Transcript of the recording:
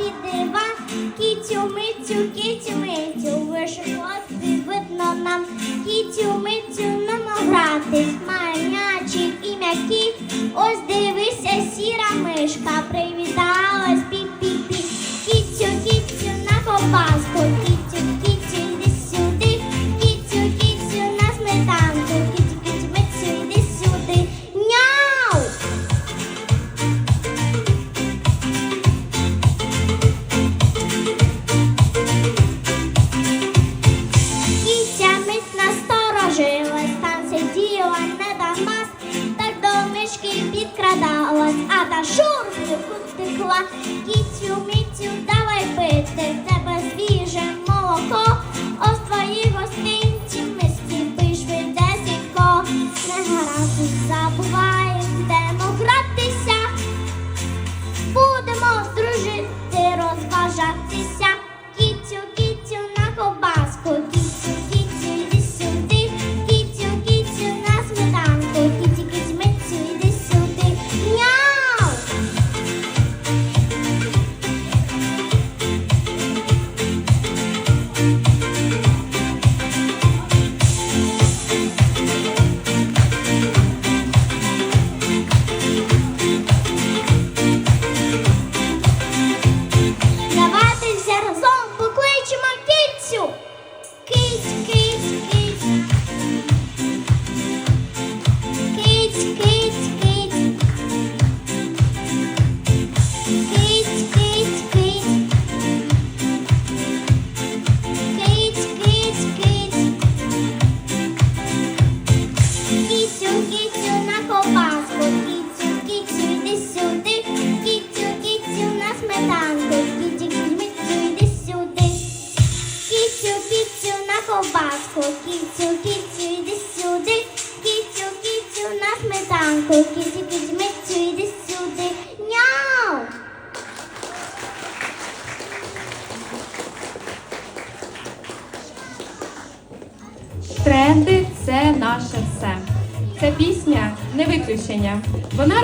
під диван. Кітю, митю, кітю, мицю, вишивати видно нам. Кітю, митю нам грати, майнячик і м'який. Ось дивися, сіра мишка, привіталась, пі-пі-пі. Кітю, кітю, на ковбаску, мишки підкрадалась, а та шурки втекла. Кітю, мітю, давай пити, в тебе свіже молоко. Ось твої гостинці миски пий швидесенько. Не гаразд забувай, йдемо гратися. Будемо дружити, розважатися. Тренди це наше все. Ця пісня не виключення. Вона